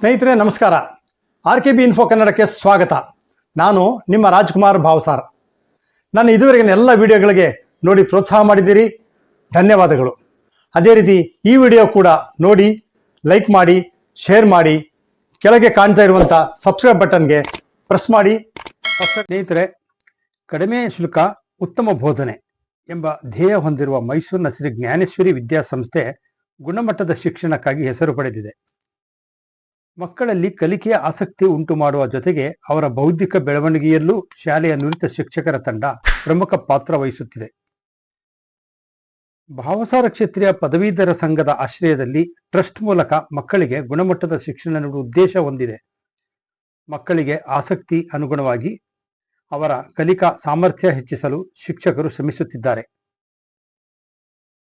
ಸ್ನೇಹಿತರೆ, ನಮಸ್ಕಾರ. R K B info ಕನ್ನಡಕ್ಕೆ ಸ್ವಾಗತ. ನಾನು ನಿಮ್ಮ ರಾಜ್ಕುಮಾರ್ ಭಾವ್ಸಾರ್. ನಾನು ಇದುವರೆಗಿನ ಎಲ್ಲ ವಿಡಿಯೋಗಳಿಗೆ ನೋಡಿ ಪ್ರೋತ್ಸಾಹ ಮಾಡಿದ್ದೀರಿ. ಧನ್ಯವಾದಗಳು. ಅದೇ ರೀತಿ ಈ ವಿಡಿಯೋ ಕೂಡ ನೋಡಿ, ಲೈಕ್ ಮಾಡಿ, ಶೇರ್ ಮಾಡಿ, ಕೆಳಗೆ ಕಾಣ್ತಾ ಇರುವಂಥ ಸಬ್ಸ್ಕ್ರೈಬ್ ಬಟನ್ಗೆ ಪ್ರೆಸ್ ಮಾಡಿ. ಸ್ನೇಹಿತರೆ, ಕಡಿಮೆ ಶುಲ್ಕ, ಉತ್ತಮ ಬೋಧನೆ ಎಂಬ ಧ್ಯೇಯ ಹೊಂದಿರುವ ಮೈಸೂರಿನ ಶ್ರೀ ಜ್ಞಾನೇಶ್ವರಿ ವಿದ್ಯಾಸಂಸ್ಥೆ ಗುಣಮಟ್ಟದ ಶಿಕ್ಷಣಕ್ಕಾಗಿ ಹೆಸರು ಪಡೆದಿದೆ. ಮಕ್ಕಳಲ್ಲಿ ಕಲಿಕೆಯ ಆಸಕ್ತಿ ಉಂಟು ಮಾಡುವ ಜೊತೆಗೆ ಅವರ ಬೌದ್ಧಿಕ ಬೆಳವಣಿಗೆಯಲ್ಲೂ ಶಾಲೆಯ ನುರಿತ ಶಿಕ್ಷಕರ ತಂಡ ಪ್ರಮುಖ ಪಾತ್ರ ವಹಿಸುತ್ತಿದೆ. ಭಾವಸಾರ ಕ್ಷೇತ್ರೀಯ ಪದವೀಧರ ಸಂಘದ ಆಶ್ರಯದಲ್ಲಿ ಟ್ರಸ್ಟ್ ಮೂಲಕ ಮಕ್ಕಳಿಗೆ ಗುಣಮಟ್ಟದ ಶಿಕ್ಷಣ ನೀಡುವ ಉದ್ದೇಶ ಹೊಂದಿದೆ. ಮಕ್ಕಳಿಗೆ ಆಸಕ್ತಿ ಅನುಗುಣವಾಗಿ ಅವರ ಕಲಿಕಾ ಸಾಮರ್ಥ್ಯ ಹೆಚ್ಚಿಸಲು ಶಿಕ್ಷಕರು ಶ್ರಮಿಸುತ್ತಿದ್ದಾರೆ.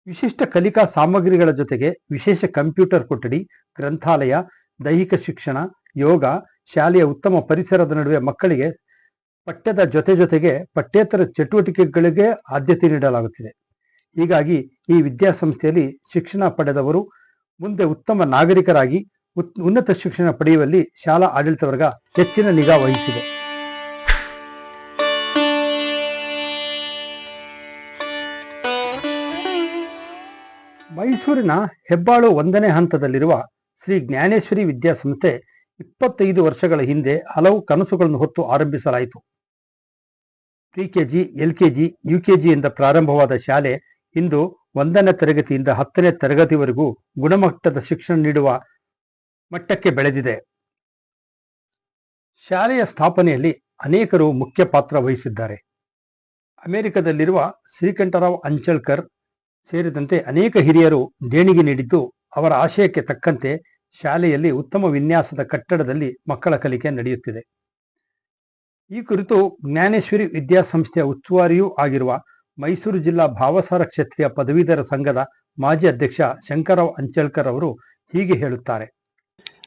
ವಿಶಿಷ್ಟ ಕಲಿಕಾ ಸಾಮಗ್ರಿಗಳ ಜೊತೆಗೆ ವಿಶೇಷ ಕಂಪ್ಯೂಟರ್ ಕೊಠಡಿ, ಗ್ರಂಥಾಲಯ ದೈಹಿಕ ಶಿಕ್ಷಣ, ಯೋಗ, ಶಾಲೆಯ ಉತ್ತಮ ಪರಿಸರದ ನಡುವೆ ಮಕ್ಕಳಿಗೆ ಪಠ್ಯದ ಜೊತೆ ಜೊತೆಗೆ ಪಠ್ಯೇತರ ಚಟುವಟಿಕೆಗಳಿಗೆ ಆದ್ಯತೆ ನೀಡಲಾಗುತ್ತಿದೆ. ಹೀಗಾಗಿ ಈ ವಿದ್ಯಾಸಂಸ್ಥೆಯಲ್ಲಿ ಶಿಕ್ಷಣ ಪಡೆದವರು ಮುಂದೆ ಉತ್ತಮ ನಾಗರಿಕರಾಗಿ ಉನ್ನತ ಶಿಕ್ಷಣ ಪಡೆಯುವಲ್ಲಿ ಶಾಲಾ ಆಡಳಿತ ವರ್ಗ ಹೆಚ್ಚಿನ ನಿಗಾ ವಹಿಸಿದೆ. ಮೈಸೂರಿನ ಹೆಬ್ಬಾಳು ಒಂದನೇ ಹಂತದಲ್ಲಿರುವ ಶ್ರೀ ಜ್ಞಾನೇಶ್ವರಿ ವಿದ್ಯಾಸಂಸ್ಥೆ ಇಪ್ಪತ್ತೈದು ವರ್ಷಗಳ ಹಿಂದೆ ಹಲವು ಕನಸುಗಳನ್ನು ಹೊತ್ತು ಆರಂಭಿಸಲಾಯಿತು. ಪ್ರಿಕೆಜಿ ಎಲ್ಕೆಜಿ ಯುಕೆಜಿಯಿಂದ ಪ್ರಾರಂಭವಾದ ಶಾಲೆ ಇಂದು ಒಂದನೇ ತರಗತಿಯಿಂದ ಹತ್ತನೇ ತರಗತಿವರೆಗೂ ಗುಣಮಟ್ಟದ ಶಿಕ್ಷಣ ನೀಡುವ ಮಟ್ಟಕ್ಕೆ ಬೆಳೆದಿದೆ. ಶಾಲೆಯ ಸ್ಥಾಪನೆಯಲ್ಲಿ ಅನೇಕರು ಮುಖ್ಯ ಪಾತ್ರ ವಹಿಸಿದ್ದಾರೆ. ಅಮೆರಿಕದಲ್ಲಿರುವ ಶ್ರೀಕಂಠರಾವ್ ಅಂಚಲ್ಕರ್ ಸೇರಿದಂತೆ ಅನೇಕ ಹಿರಿಯರು ದೇಣಿಗೆ ನೀಡಿದ್ದು ಅವರ ಆಶಯಕ್ಕೆ ತಕ್ಕಂತೆ ಶಾಲೆಯಲ್ಲಿ ಉತ್ತಮ ವಿನ್ಯಾಸದ ಕಟ್ಟಡದಲ್ಲಿ ಮಕ್ಕಳ ಕಲಿಕೆ ನಡೆಯುತ್ತಿದೆ. ಈ ಕುರಿತು ಜ್ಞಾನೇಶ್ವರಿ ವಿದ್ಯಾಸಂಸ್ಥೆಯ ಉಸ್ತುವಾರಿಯೂ ಆಗಿರುವ ಮೈಸೂರು ಜಿಲ್ಲಾ ಭಾವಸಾರ ಕ್ಷತ್ರಿಯ ಪದವೀಧರ ಸಂಘದ ಮಾಜಿ ಅಧ್ಯಕ್ಷ ಶಂಕರಾವ್ ಅಂಚಲ್ಕರ್ ಅವರು ಹೀಗೆ ಹೇಳುತ್ತಾರೆ.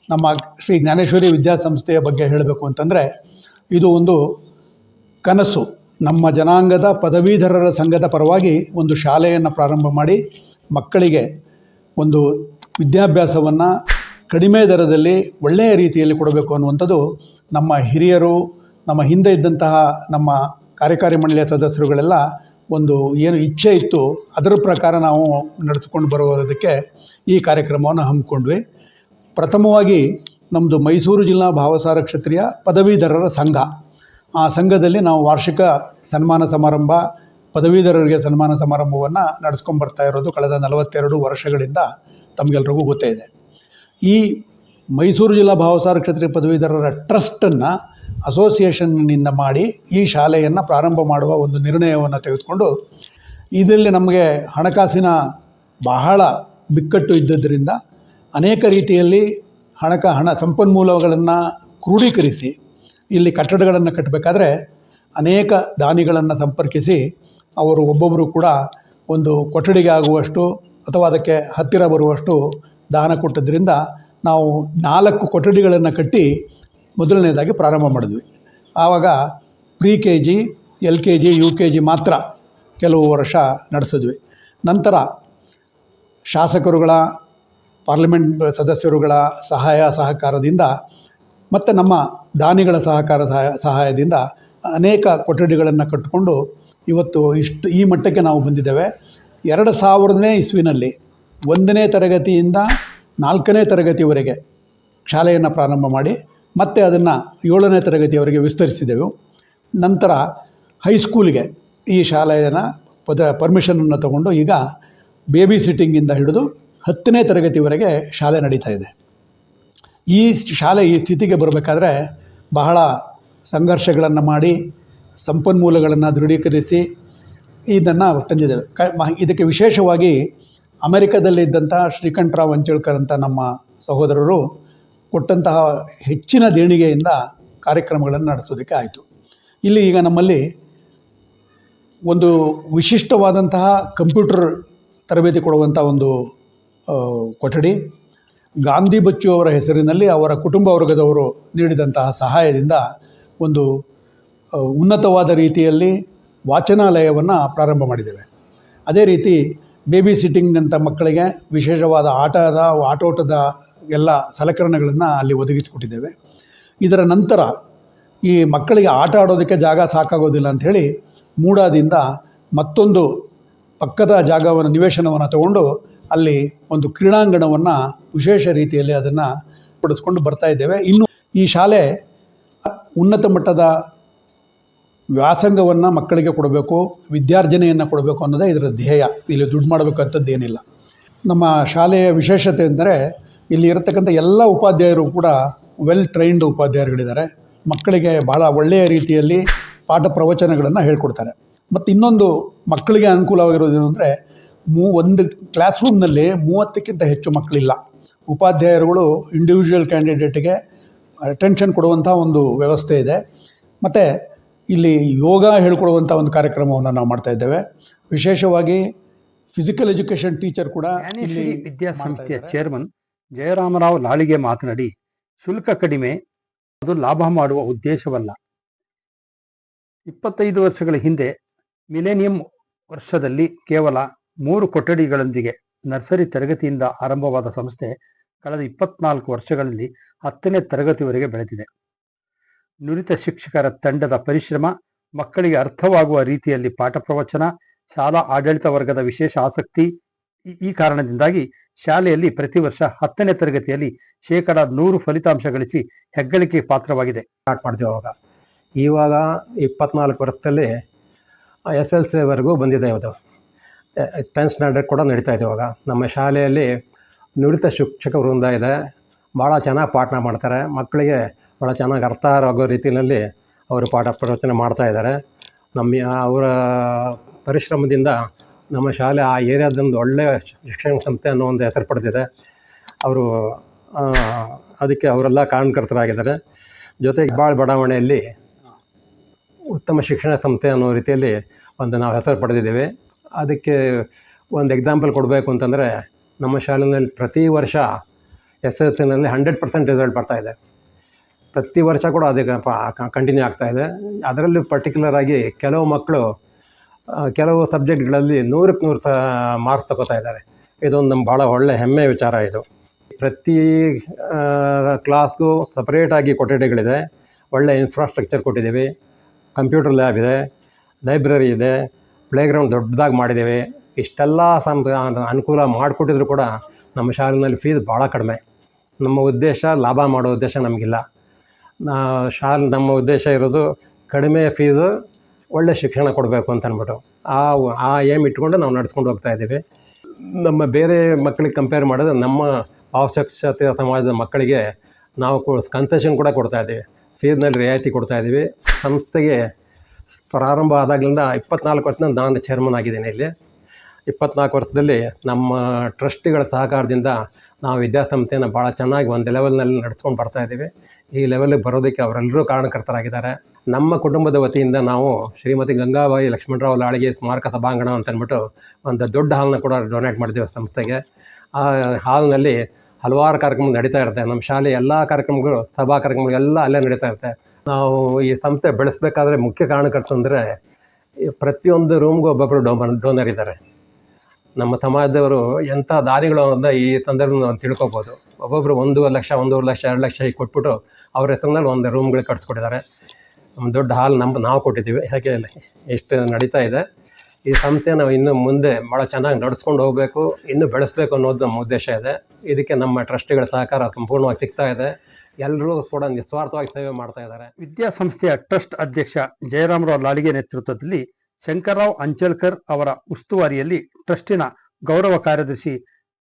ನಮ್ಮ ಶ್ರೀ ಜ್ಞಾನೇಶ್ವರಿ ವಿದ್ಯಾಸಂಸ್ಥೆಯ ಬಗ್ಗೆ ಹೇಳಬೇಕು ಅಂತಂದರೆ, ಇದು ಒಂದು ಕನಸು. ನಮ್ಮ ಜನಾಂಗದ ಪದವೀಧರರ ಸಂಘದ ಪರವಾಗಿ ಒಂದು ಶಾಲೆಯನ್ನು ಪ್ರಾರಂಭ ಮಾಡಿ ಮಕ್ಕಳಿಗೆ ಒಂದು ವಿದ್ಯಾಭ್ಯಾಸವನ್ನು ಕಡಿಮೆ ದರದಲ್ಲಿ ಒಳ್ಳೆಯ ರೀತಿಯಲ್ಲಿ ಕೊಡಬೇಕು ಅನ್ನುವಂಥದ್ದು ನಮ್ಮ ಹಿರಿಯರು, ನಮ್ಮ ಹಿಂದೆ ಇದ್ದಂತಹ ನಮ್ಮ ಕಾರ್ಯಕಾರಿ ಮಂಡಳಿಯ ಸದಸ್ಯರುಗಳೆಲ್ಲ ಒಂದು ಏನು ಇಚ್ಛೆ ಇತ್ತು, ಅದರ ಪ್ರಕಾರ ನಾವು ನಡೆಸ್ಕೊಂಡು ಬರುವುದಕ್ಕೆ ಈ ಕಾರ್ಯಕ್ರಮವನ್ನು ಹಮ್ಮಿಕೊಂಡ್ವಿ. ಪ್ರಥಮವಾಗಿ ನಮ್ಮದು ಮೈಸೂರು ಜಿಲ್ಲಾ ಭಾವಸಾರ ಕ್ಷತ್ರಿಯ ಪದವೀಧರರ ಸಂಘ. ಆ ಸಂಘದಲ್ಲಿ ನಾವು ವಾರ್ಷಿಕ ಸನ್ಮಾನ ಸಮಾರಂಭ, ಪದವೀಧರರಿಗೆ ಸನ್ಮಾನ ಸಮಾರಂಭವನ್ನು ನಡೆಸ್ಕೊಂಡು ಬರ್ತಾ ಇರೋದು ಕಳೆದ ನಲವತ್ತೆರಡು ವರ್ಷಗಳಿಂದ ತಮಗೆಲ್ರಿಗೂ ಗೊತ್ತೇ ಇದೆ. ಈ ಮೈಸೂರು ಜಿಲ್ಲಾ ಭಾವಸಾರ ಕ್ಷತ್ರಿಯ ಪದವೀಧರರ ಟ್ರಸ್ಟನ್ನು ಅಸೋಸಿಯೇಷನ್ನಿಂದ ಮಾಡಿ ಈ ಶಾಲೆಯನ್ನು ಪ್ರಾರಂಭ ಮಾಡುವ ಒಂದು ನಿರ್ಣಯವನ್ನು ತೆಗೆದುಕೊಂಡು ಇದರಲ್ಲಿ ನಮಗೆ ಹಣಕಾಸಿನ ಬಹಳ ಬಿಕ್ಕಟ್ಟು ಇದ್ದದ್ದರಿಂದ ಅನೇಕ ರೀತಿಯಲ್ಲಿ ಹಣಕ, ಹಣ ಸಂಪನ್ಮೂಲಗಳನ್ನು ಕ್ರೋಢೀಕರಿಸಿ ಇಲ್ಲಿ ಕಟ್ಟಡಗಳನ್ನು ಕಟ್ಟಬೇಕಾದ್ರೆ ಅನೇಕ ದಾನಿಗಳನ್ನು ಸಂಪರ್ಕಿಸಿ ಅವರು ಒಬ್ಬೊಬ್ಬರು ಕೂಡ ಒಂದು ಕೊಠಡಿಗೆ ಆಗುವಷ್ಟು ಅಥವಾ ಅದಕ್ಕೆ ಹತ್ತಿರ ಬರುವಷ್ಟು ದಾನ ಕೊಟ್ಟದ್ರಿಂದ ನಾವು ನಾಲ್ಕು ಕೊಠಡಿಗಳನ್ನು ಕಟ್ಟಿ ಮೊದಲನೇದಾಗಿ ಪ್ರಾರಂಭ ಮಾಡಿದ್ವಿ. ಆವಾಗ pre K G L K G U K G ಮಾತ್ರ ಕೆಲವು ವರ್ಷ ನಡೆಸಿದ್ವಿ. ನಂತರ ಶಾಸಕರುಗಳ, ಪಾರ್ಲಿಮೆಂಟ್ ಸದಸ್ಯರುಗಳ ಸಹಾಯ ಸಹಕಾರದಿಂದ ಮತ್ತು ನಮ್ಮ ದಾನಿಗಳ ಸಹಕಾರ ಸಹಾಯ ಸಹಾಯದಿಂದ ಅನೇಕ ಕೊಠಡಿಗಳನ್ನು ಕಟ್ಟಿಕೊಂಡು ಇವತ್ತು ಇಷ್ಟು ಈ ಮಟ್ಟಕ್ಕೆ ನಾವು ಬಂದಿದ್ದೇವೆ. ಎರಡು ಸಾವಿರದನೇ ಇಸ್ವಿನಲ್ಲಿ ಒಂದನೇ ತರಗತಿಯಿಂದ ನಾಲ್ಕನೇ ತರಗತಿವರೆಗೆ ಶಾಲೆಯನ್ನು ಪ್ರಾರಂಭ ಮಾಡಿ ಮತ್ತೆ ಅದನ್ನು ಏಳನೇ ತರಗತಿಯವರೆಗೆ ವಿಸ್ತರಿಸಿದೆವು. ನಂತರ ಹೈಸ್ಕೂಲಿಗೆ ಈ ಶಾಲೆಯನ್ನು ಪದ ಪರ್ಮಿಷನನ್ನು ತಗೊಂಡು ಈಗ ಬೇಬಿ ಸಿಟ್ಟಿಂಗಿಂದ ಹಿಡಿದು ಹತ್ತನೇ ತರಗತಿವರೆಗೆ ಶಾಲೆ ನಡೀತಾ ಇದೆ. ಈ ಶಾಲೆ ಈ ಸ್ಥಿತಿಗೆ ಬರಬೇಕಾದ್ರೆ ಬಹಳ ಸಂಘರ್ಷಗಳನ್ನು ಮಾಡಿ, ಸಂಪನ್ಮೂಲಗಳನ್ನು ದೃಢೀಕರಿಸಿ ಇದನ್ನು ತಂದಿದ್ದೇವೆ. ಕ ಇದಕ್ಕೆ ವಿಶೇಷವಾಗಿ ಅಮೆರಿಕದಲ್ಲಿದ್ದಂಥ ಶ್ರೀಕಂಠರಾವ್ ಅಂಚಳ್ಕರ್ ಅಂತ ನಮ್ಮ ಸಹೋದರರು ಕೊಟ್ಟಂತಹ ಹೆಚ್ಚಿನ ದೇಣಿಗೆಯಿಂದ ಕಾರ್ಯಕ್ರಮಗಳನ್ನು ನಡೆಸೋದಕ್ಕೆ ಆಯಿತು. ಇಲ್ಲಿ ಈಗ ನಮ್ಮಲ್ಲಿ ಒಂದು ವಿಶಿಷ್ಟವಾದಂತಹ ಕಂಪ್ಯೂಟರ್ ತರಬೇತಿ ಕೊಡುವಂಥ ಒಂದು ಕೊಠಡಿ, ಗಾಂಧಿ ಬಚ್ಚು ಅವರ ಹೆಸರಿನಲ್ಲಿ ಅವರ ಕುಟುಂಬ ವರ್ಗದವರು ನೀಡಿದಂತಹ ಸಹಾಯದಿಂದ ಒಂದು ಉನ್ನತವಾದ ರೀತಿಯಲ್ಲಿ ವಾಚನಾಲಯವನ್ನು ಪ್ರಾರಂಭ ಮಾಡಿದ್ದೇವೆ. ಅದೇ ರೀತಿ ಬೇಬಿ ಸಿಟ್ಟಿಂಗ್ನಂಥ ಮಕ್ಕಳಿಗೆ ವಿಶೇಷವಾದ ಆಟದ, ಆಟೋಟದ ಎಲ್ಲ ಸಲಕರಣೆಗಳನ್ನು ಅಲ್ಲಿ ಒದಗಿಸಿಕೊಟ್ಟಿದ್ದೇವೆ. ಇದರ ನಂತರ ಈ ಮಕ್ಕಳಿಗೆ ಆಟ ಆಡೋದಕ್ಕೆ ಜಾಗ ಸಾಕಾಗೋದಿಲ್ಲ ಅಂಥೇಳಿ ಮೂಡಾದಿಂದ ಮತ್ತೊಂದು ಪಕ್ಕದ ಜಾಗವನ್ನು, ನಿವೇಶನವನ್ನು ತಗೊಂಡು ಅಲ್ಲಿ ಒಂದು ಕ್ರೀಡಾಂಗಣವನ್ನು ವಿಶೇಷ ರೀತಿಯಲ್ಲಿ ಅದನ್ನು ಪಡಿಸ್ಕೊಂಡು ಬರ್ತಾ ಇದ್ದೇವೆ. ಇನ್ನು ಈ ಶಾಲೆ ಉನ್ನತ ಮಟ್ಟದ ವ್ಯಾಸಂಗವನ್ನು ಮಕ್ಕಳಿಗೆ ಕೊಡಬೇಕು, ವಿದ್ಯಾರ್ಜನೆಯನ್ನು ಕೊಡಬೇಕು ಅನ್ನೋದೇ ಇದರ ಧ್ಯೇಯ. ಇಲ್ಲಿ ದುಡ್ಡು ಮಾಡಬೇಕಂಥದ್ದೇನಿಲ್ಲ ನಮ್ಮ ಶಾಲೆಯ ವಿಶೇಷತೆ ಅಂದರೆ ಇಲ್ಲಿ ಇರತಕ್ಕಂಥ ಎಲ್ಲ ಉಪಾಧ್ಯಾಯರು ಕೂಡ ವೆಲ್ ಟ್ರೈನ್ಡ್ ಉಪಾಧ್ಯಾಯರುಗಳಿದ್ದಾರೆ. ಮಕ್ಕಳಿಗೆ ಭಾಳ ಒಳ್ಳೆಯ ರೀತಿಯಲ್ಲಿ ಪಾಠ ಪ್ರವಚನಗಳನ್ನು ಹೇಳ್ಕೊಡ್ತಾರೆ. ಮತ್ತು ಇನ್ನೊಂದು ಮಕ್ಕಳಿಗೆ ಅನುಕೂಲವಾಗಿರೋದೇನು ಅಂದರೆ, ಮೂ ಒಂದು ಕ್ಲಾಸ್ ರೂಮ್ನಲ್ಲಿ ಮೂವತ್ತಕ್ಕಿಂತ ಹೆಚ್ಚು ಮಕ್ಕಳಿಲ್ಲ. ಉಪಾಧ್ಯಾಯರುಗಳು ಇಂಡಿವಿಜುವಲ್ ಕ್ಯಾಂಡಿಡೇಟ್ಗೆ ಅಟೆನ್ಷನ್ ಕೊಡುವಂಥ ಒಂದು ವ್ಯವಸ್ಥೆ ಇದೆ. ಮತ್ತು ಇಲ್ಲಿ ಯೋಗ ಹೇಳ್ಕೊಡುವಂಥ ಒಂದು ಕಾರ್ಯಕ್ರಮವನ್ನು ನಾವು ಮಾಡ್ತಾ ಇದ್ದೇವೆ. ವಿಶೇಷವಾಗಿ ಫಿಸಿಕಲ್ ಎಜುಕೇಷನ್ ಟೀಚರ್ ಕೂಡ ಇಲ್ಲಿ ವಿದ್ಯಾಸಂಸ್ಥೆಯ. ಚೇರ್ಮನ್ ಜಯರಾಮರಾವ್ ಲಾಳಿಗೆ ಮಾತನಾಡಿ ಶುಲ್ಕ ಕಡಿಮೆ ಅದು ಲಾಭ ಮಾಡುವ ಉದ್ದೇಶವಲ್ಲ. ಇಪ್ಪತ್ತೈದು ವರ್ಷಗಳ ಹಿಂದೆ ಮಿಲೇನಿಯಂ ವರ್ಷದಲ್ಲಿ ಕೇವಲ ಮೂರು ಕೊಠಡಿಗಳೊಂದಿಗೆ ನರ್ಸರಿ ತರಗತಿಯಿಂದ ಆರಂಭವಾದ ಸಂಸ್ಥೆ ಕಳೆದ ಇಪ್ಪತ್ನಾಲ್ಕು ವರ್ಷಗಳಲ್ಲಿ ಹತ್ತನೇ ತರಗತಿವರೆಗೆ ಬೆಳೆದಿದೆ. ನುರಿತ ಶಿಕ್ಷಕರ ತಂಡದ ಪರಿಶ್ರಮ, ಮಕ್ಕಳಿಗೆ ಅರ್ಥವಾಗುವ ರೀತಿಯಲ್ಲಿ ಪಾಠ ಪ್ರವಚನ, ಶಾಲಾ ಆಡಳಿತ ವರ್ಗದ ವಿಶೇಷ ಆಸಕ್ತಿ ಈ- ಕಾರಣದಿಂದಾಗಿ ಶಾಲೆಯಲ್ಲಿ ಪ್ರತಿ ವರ್ಷ ಹತ್ತನೇ ತರಗತಿಯಲ್ಲಿ ಶೇಕಡ ನೂರು ಫಲಿತಾಂಶ ಗಳಿಸಿ ಹೆಗ್ಗಳಿಕೆ ಪಾತ್ರವಾಗಿದೆ. ಸ್ಟಾರ್ಟ್ ಮಾಡ್ತೀವಿ ಅವಾಗ. ಇವಾಗ ಇಪ್ಪತ್ನಾಲ್ಕು ವರ್ಷದಲ್ಲಿ ಎಸ್ ಎಲ್ ಸಿವರೆಗೂ ಬಂದಿದೆ ಇವತ್ತು ಟೆಂತ್ ಸ್ಟ್ಯಾಂಡರ್ಡ್ ಕೂಡ ನಡೀತಾ ಇದೆ ಇವಾಗ. ನಮ್ಮ ಶಾಲೆಯಲ್ಲಿ ನುರಿತ ಶಿಕ್ಷಕ ವೃಂದ ಇದೆ. ಭಾಳ ಚೆನ್ನಾಗಿ ಪಾಠನ ಮಾಡ್ತಾರೆ. ಮಕ್ಕಳಿಗೆ ಭಾಳ ಚೆನ್ನಾಗಿ ಅರ್ಥ ಆಗೋ ರೀತಿಯಲ್ಲಿ ಅವರು ಪಾಠ ಪ್ರವಚನ ಮಾಡ್ತಾಯಿದ್ದಾರೆ ನಮ್ಮ ಅವರ ಪರಿಶ್ರಮದಿಂದ ನಮ್ಮ ಶಾಲೆ ಆ ಏರಿಯಾದೊಂದು ಒಳ್ಳೆಯ ಶಿಕ್ಷಣ ಸಂಸ್ಥೆ ಅನ್ನೋ ಒಂದು ಹೆಸರು ಪಡೆದಿದೆ. ಅವರು ಅದಕ್ಕೆ ಅವರೆಲ್ಲ ಕಾರಣಕರ್ತರಾಗಿದ್ದಾರೆ. ಜೊತೆಗೆ ಭಾಳ ಬಡಾವಣೆಯಲ್ಲಿ ಉತ್ತಮ ಶಿಕ್ಷಣ ಸಂಸ್ಥೆ ಅನ್ನೋ ರೀತಿಯಲ್ಲಿ ಒಂದು ನಾವು ಹೆಸರು ಪಡೆದಿದ್ದೇವೆ. ಅದಕ್ಕೆ ಒಂದು ಎಕ್ಸಾಂಪಲ್ ಕೊಡಬೇಕು ಅಂತಂದರೆ ನಮ್ಮ ಶಾಲೆಯಲ್ಲಿ ಪ್ರತಿ ವರ್ಷ ಎಸ್ ಎಸ್ ಎಲ್ನಲ್ಲಿ ಹಂಡ್ರೆಡ್ ಪರ್ಸೆಂಟ್ ರಿಸಲ್ಟ್ ಬರ್ತಾ ಇದೆ. ಪ್ರತಿ ವರ್ಷ ಕೂಡ ಅದಕ್ಕೆ ಕಂಟಿನ್ಯೂ ಇದೆ. ಅದರಲ್ಲಿ ಪರ್ಟಿಕ್ಯುಲರ್ ಆಗಿ ಕೆಲವು ಮಕ್ಕಳು ಕೆಲವು ಸಬ್ಜೆಕ್ಟ್ಗಳಲ್ಲಿ ನೂರಕ್ಕೆ ನೂರು ಸ ಮಾರ್ಕ್ಸ್ ತಗೋತಾ ಇದ್ದಾರೆ. ಇದೊಂದು ನಮ್ಮ ಭಾಳ ಒಳ್ಳೆ ಹೆಮ್ಮೆ ವಿಚಾರ ಇದು. ಪ್ರತಿ ಕ್ಲಾಸ್ಗೂ ಸಪ್ರೇಟಾಗಿ ಕೊಠಡಿಗಳಿದೆ. ಒಳ್ಳೆ ಇನ್ಫ್ರಾಸ್ಟ್ರಕ್ಚರ್ ಕೊಟ್ಟಿದ್ದೀವಿ. ಕಂಪ್ಯೂಟರ್ ಲ್ಯಾಬ್ ಇದೆ. ಲೈಬ್ರರಿ ಇದೆ. ಪ್ಲೇಗ್ರೌಂಡ್ ದೊಡ್ಡದಾಗಿ ಮಾಡಿದ್ದೀವಿ. ಇಷ್ಟೆಲ್ಲ ಸಂ ಅನುಕೂಲ ಮಾಡಿಕೊಟ್ಟಿದ್ರು ಕೂಡ ನಮ್ಮ ಶಾಲೆಯಲ್ಲಿ ಫೀಸ್ ಭಾಳ ಕಡಿಮೆ. ನಮ್ಮ ಉದ್ದೇಶ ಲಾಭ ಮಾಡೋ ಉದ್ದೇಶ ನಮಗಿಲ್ಲ. ಶಾಲ್ ನಮ್ಮ ಉದ್ದೇಶ ಇರೋದು ಕಡಿಮೆ ಫೀಸು ಒಳ್ಳೆ ಶಿಕ್ಷಣ ಕೊಡಬೇಕು ಅಂತ ಅಂದ್ಬಿಟ್ಟು ಆ ಆ ಏಮ್ ಇಟ್ಕೊಂಡು ನಾವು ನಡ್ಸ್ಕೊಂಡು ಹೋಗ್ತಾ ಇದ್ದೀವಿ. ನಮ್ಮ ಬೇರೆ ಮಕ್ಕಳಿಗೆ ಕಂಪೇರ್ ಮಾಡಿದ್ರೆ ನಮ್ಮ ಅವಶ್ಯಕತೆ ಸಮಾಜದ ಮಕ್ಕಳಿಗೆ ನಾವು ಕನ್ಸೆಷನ್ ಕೂಡ ಕೊಡ್ತಾ ಇದ್ದೀವಿ. ಫೀಸ್ನಲ್ಲಿ ರಿಯಾಯಿತಿ ಕೊಡ್ತಾ ಇದ್ದೀವಿ. ಸಂಸ್ಥೆಗೆ ಪ್ರಾರಂಭ ಆದಾಗಲಿಂದ ಇಪ್ಪತ್ನಾಲ್ಕು ವರ್ಷದಿಂದ ನಾನು ಚೇರ್ಮನ್ ಆಗಿದ್ದೀನಿ ಇಲ್ಲಿ. ಇಪ್ಪತ್ನಾಲ್ಕು ವರ್ಷದಲ್ಲಿ ನಮ್ಮ ಟ್ರಸ್ಟಿಗಳ ಸಹಕಾರದಿಂದ ನಾವು ವಿದ್ಯಾಸಂಸ್ಥೆಯನ್ನು ಭಾಳ ಚೆನ್ನಾಗಿ ಒಂದು ಲೆವೆಲ್ನಲ್ಲಿ ನಡೆಸ್ಕೊಂಡು ಬರ್ತಾ ಇದ್ದೀವಿ. ಈ ಲೆವೆಲ್ಗೆ ಬರೋದಕ್ಕೆ ಅವರೆಲ್ಲರೂ ಕಾರಣಕರ್ತರಾಗಿದ್ದಾರೆ. ನಮ್ಮ ಕುಟುಂಬದ ವತಿಯಿಂದ ನಾವು ಶ್ರೀಮತಿ ಗಂಗಾಬಾಯಿ ಲಕ್ಷ್ಮಣರಾವ್ ಲಾಳಿಗೆ ಸ್ಮಾರಕ ಸಭಾಂಗಣ ಅಂತ ಅಂದ್ಬಿಟ್ಟು ಒಂದು ದೊಡ್ಡ ಹಾಲನ್ನ ಕೂಡ ಡೊನೇಟ್ ಮಾಡಿದ್ದೀವಿ ಸಂಸ್ಥೆಗೆ. ಆ ಹಾಲ್ನಲ್ಲಿ ಹಲವಾರು ಕಾರ್ಯಕ್ರಮ ನಡೀತಾ ಇರುತ್ತೆ. ನಮ್ಮ ಶಾಲೆ ಎಲ್ಲ ಕಾರ್ಯಕ್ರಮಗಳು, ಸಭಾ ಕಾರ್ಯಕ್ರಮಗಳು ಎಲ್ಲ ಅಲ್ಲೇ ನಡೀತಾ ಇರುತ್ತೆ. ನಾವು ಈ ಸಂಸ್ಥೆ ಬೆಳೆಸಬೇಕಾದ್ರೆ ಮುಖ್ಯ ಕಾರಣಕರ್ತ ಅಂದರೆ ಪ್ರತಿಯೊಂದು ರೂಮ್ಗೂ ಒಬ್ಬೊಬ್ಬರು ಡೋಮ ಡೋನರ್ ಇದ್ದಾರೆ. ನಮ್ಮ ಸಮಾಜದವರು ಎಂಥ ದಾರಿಗಳು ಅಂತ ಈ ಸಂದರ್ಭದಲ್ಲಿ ನಾವು ತಿಳ್ಕೊಬೋದು. ಒಬ್ಬೊಬ್ಬರು ಒಂದೂವರೆ ಲಕ್ಷ ಒಂದೂವರೆ ಲಕ್ಷ, ಎರಡು ಲಕ್ಷ ಹೀಗೆ ಕೊಟ್ಬಿಟ್ಟು ಅವ್ರ ಹೆಸರಿನಲ್ಲಿ ಒಂದು ರೂಮ್ಗಳು ಕಟ್ಸ್ಕೊಟ್ಟಿದ್ದಾರೆ. ನಮ್ಮ ದೊಡ್ಡ ಹಾಲ್ ನಮ್ಮ, ನಾವು ಕೊಟ್ಟಿದ್ದೀವಿ. ಹಾಗೆ ಎಷ್ಟು ನಡೀತಾ ಇದೆ. ಈ ಸಂಸ್ಥೆ ನಾವು ಇನ್ನು ಮುಂದೆ ಭಾಳ ಚೆನ್ನಾಗಿ ನಡೆಸ್ಕೊಂಡು ಹೋಗಬೇಕು, ಇನ್ನೂ ಬೆಳೆಸಬೇಕು ಅನ್ನೋದು ನಮ್ಮ ಉದ್ದೇಶ ಇದೆ. ಇದಕ್ಕೆ ನಮ್ಮ ಟ್ರಸ್ಟ್ಗಳ ಸಹಕಾರ ಸಂಪೂರ್ಣವಾಗಿ ಸಿಗ್ತಾ ಇದೆ. ಎಲ್ಲರೂ ಕೂಡ ನಿಸ್ವಾರ್ಥವಾಗಿ ಸೇವೆ ಮಾಡ್ತಾ ಇದ್ದಾರೆ. ವಿದ್ಯಾಸಂಸ್ಥೆಯ ಟ್ರಸ್ಟ್ ಅಧ್ಯಕ್ಷ ಜಯರಾಮರಾವ್ ಲಾಳಿಗೆ ನೇತೃತ್ವದಲ್ಲಿ ಶಂಕರರಾವ್ ಅಂಚಲ್ಕರ್ ಅವರ ಉಸ್ತುವಾರಿಯಲ್ಲಿ ಟ್ರಸ್ಟಿನ ಗೌರವ ಕಾರ್ಯದರ್ಶಿ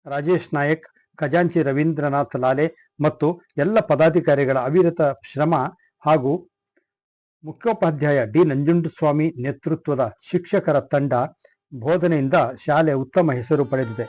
ರಾಜೇಶ್ ನಾಯಕ್, ಖಜಾಂಚಿ ರವೀಂದ್ರನಾಥ್ ಲಾಲೆ ಮತ್ತು ಎಲ್ಲ ಪದಾಧಿಕಾರಿಗಳ ಅವಿರತ ಶ್ರಮ ಹಾಗೂ ಮುಖ್ಯೋಪಾಧ್ಯಾಯ ಡಿ ನಂಜುಂಡಸ್ವಾಮಿ ನೇತೃತ್ವದ ಶಿಕ್ಷಕರ ತಂಡ ಬೋಧನೆಯಿಂದ ಶಾಲೆ ಉತ್ತಮ ಹೆಸರು ಪಡೆದಿದೆ.